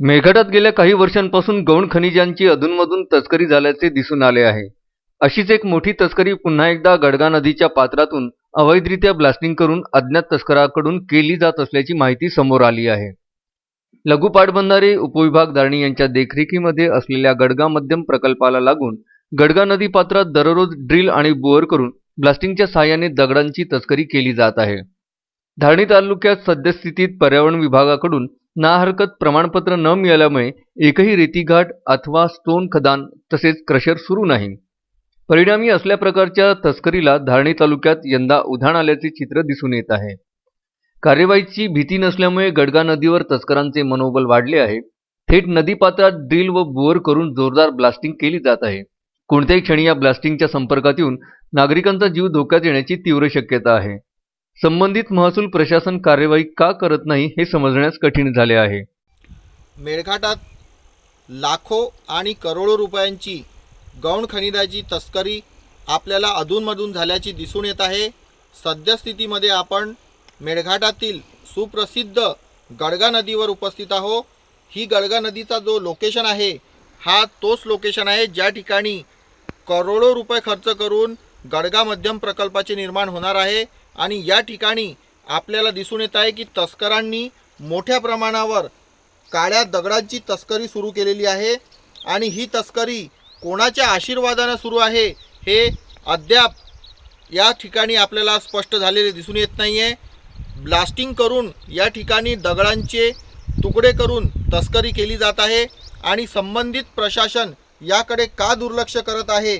मेळघाटात गेल्या काही वर्षांपासून गौण खनिजांची अधूनमधून तस्करी झाल्याचे दिसून आले आहे. अशीच एक मोठी तस्करी पुन्हा एकदा गडगा नदीच्या पात्रातून अवैधरित्या ब्लास्टिंग करून अज्ञात तस्कराकडून केली जात असल्याची माहिती समोर आली आहे. लघु पाटबंधारे उपविभाग दारणी यांच्या देखरेखीमध्ये असलेल्या गडगा मध्यम प्रकल्पाला लागून गडगा नदी पात्रात दररोज ड्रिल आणि बोअर करून ब्लास्टिंगच्या सहाय्याने दगडांची तस्करी केली जात आहे. धारणी तालुक्यात सद्यस्थितीत पर्यावरण विभागाकडून ना हरकत प्रमाणपत्र न मिळाल्यामुळे एकही रेतीघाट अथवा स्टोन खदान तसेच क्रशर सुरू नाही. परिणामी असल्या प्रकारच्या तस्करीला धारणी तालुक्यात यंदा उधाण आल्याचे चित्र दिसून येत आहे. कार्यवाहीची भीती नसल्यामुळे गडगा नदीवर तस्करांचे मनोबल वाढले आहे. थेट नदीपात्रात ड्रिल व बोअर करून जोरदार ब्लास्टिंग केली जात आहे. कोणत्याही क्षणी या ब्लास्टिंगच्या संपर्कात येऊन नागरिकांचा जीव धोक्यात येण्याची तीव्र शक्यता आहे. संबंधित महसूल प्रशासन कार्यवाही का करत नाही हे समजण्यास कठीण झाले आहे. मेळघाटात लाखो आणि करोडो रुपयांची गौण खनिजाची तस्करी आपल्याला अधूनमधून झाल्याची दिसून येत आहे. सद्यस्थितीमध्ये आपण मेळघाटातील सुप्रसिद्ध गडगा नदीवर उपस्थित आहो. ही गडगा नदीचा जो लोकेशन आहे हा तोच लोकेशन आहे ज्या ठिकाणी करोडो रुपये खर्च करून गडगा मध्यम प्रकल्पाचे निर्माण होणार आहे. आणि या ठिकाणी आपल्याला दिसून येत आहे की तस्करांनी मोठ्या प्रमाणावर काळ्या दगडांची तस्करी सुरू केलेली आहे. आणि ही तस्करी कोणाच्या आशीर्वादानं सुरू आहे हे अद्याप या ठिकाणी आपल्याला स्पष्ट झालेले दिसून येत नाही आहे ब्लास्टिंग करून या ठिकाणी दगडांचे तुकडे करून तस्करी केली जात आहे. आणि संबंधित प्रशासन याकडे का दुर्लक्ष करत आहे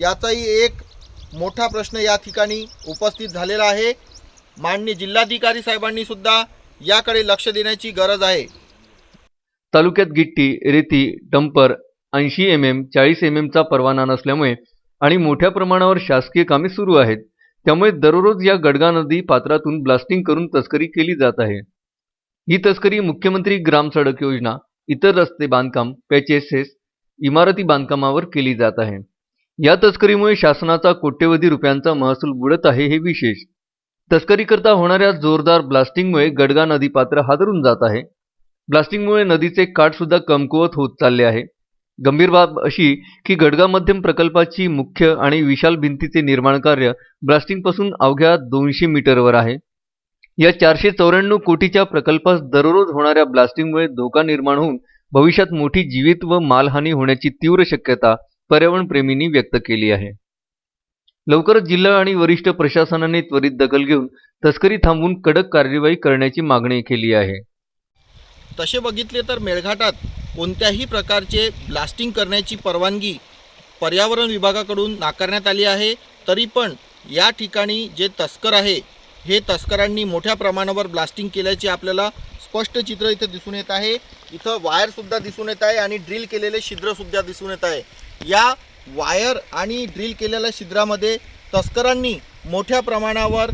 याचाही एक मोठा प्रश्न या ठिकाणी उपस्थित झालेला आहे. माननीय जिल्हाधिकारी साहेबांनी सुद्धा याकडे लक्ष देण्याची गरज आहे. तालुक्यात गिट्टी रेती डंपर ऐंशी एम एम चाळीस एम एमचा परवाना नसल्यामुळे आणि मोठ्या प्रमाणावर शासकीय कामे सुरू आहेत त्यामुळे दररोज या गडगा नदी पात्रातून ब्लास्टिंग करून तस्करी केली जात आहे. ही तस्करी मुख्यमंत्री ग्राम सडक योजना इतर रस्ते बांधकाम पॅचेसेस इमारती बांधकामावर केली जात आहे. या तस्करीमुळे शासनाचा कोट्यवधी रुपयांचा महसूल बुडत आहे हे विशेष. तस्करीकरता होणाऱ्या जोरदार ब्लास्टिंगमुळे गडगा नदी पात्र हादरून जात आहे. ब्लास्टिंगमुळे नदीचे काठ सुद्धा कमकुवत होत चालले आहे. गंभीर बाब अशी की गडगा मध्यम प्रकल्पाची मुख्य आणि विशाल भिंतीचे निर्माण कार्य ब्लास्टिंगपासून अवघ्या दोनशे मीटरवर आहे. या चारशे चौऱ्याण्णव कोटीच्या प्रकल्पास दररोज होणाऱ्या ब्लास्टिंगमुळे धोका निर्माण होऊन भविष्यात मोठी जीवित व मालहानी होण्याची तीव्र शक्यता पर्यावरणप्रेमींनी व्यक्त केली आहे. लवकरच जिल्हा आणि वरिष्ठ प्रशासनाने त्वरित दखल घेऊन तस्करी थांबवून कडक कार्यवाही करण्याची मागणी केली आहे. तसे बघितले तर मेळघाटात कोणत्याही प्रकारचे ब्लास्टिंग करण्याची परवानगी पर्यावरण विभागाकडून नाकारण्यात आली आहे. तरी पण या ठिकाणी जे तस्कर आहे हे तस्करांनी मोठ्या प्रमाणावर ब्लास्टिंग केल्याचे आपल्याला स्पष्ट चित्र इथं दिसून येत आहे. इथं वायरसुद्धा दिसून येत आहे आणि ड्रिल केलेले छिद्रसुद्धा दिसून येत आहे. या वायर आणि ड्रिल केलेल्या छिद्रामध्ये तस्करांनी मोठ्या प्रमाणावर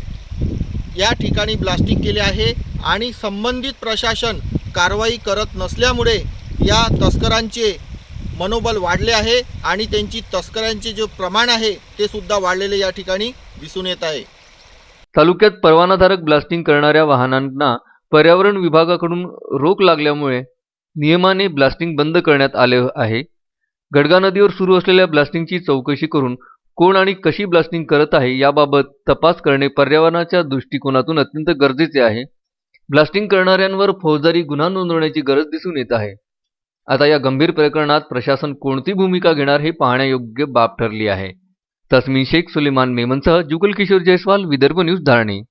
या ठिकाणी ब्लास्टिंग केले आहे आणि संबंधित प्रशासन कारवाई करत नसल्यामुळे या तस्करांचे मनोबल वाढले आहे आणि त्यांची तस्करांचे जे प्रमाण आहे ते सुद्धा वाढलेले या ठिकाणी दिसून येत आहे. तालुक्यात परवानाधारक ब्लास्टिंग करणाऱ्या वाहनांना पर्यावरण विभागाकडून रोख लागल्यामुळे नियमाने ब्लास्टिंग बंद करण्यात आले आहे. गडगा नदीवर सुरू असलेल्या ब्लास्टिंगची चौकशी करून कोण आणि कशी ब्लास्टिंग करत आहे याबाबत तपास करणे पर्यावरणाच्या दृष्टिकोनातून अत्यंत गरजेचे आहे. ब्लास्टिंग करणाऱ्यांवर फौजदारी गुन्हा नोंदवण्याची गरज दिसून येत आहे. आता या गंभीर प्रकरणात प्रशासन कोणती भूमिका घेणार हे पाहण्यायोग्य बाब ठरली आहे. तस्मिन शेख सुलेमान मेमनसह जुगल किशोर जयस्वाल विदर्भ न्यूज धारणे.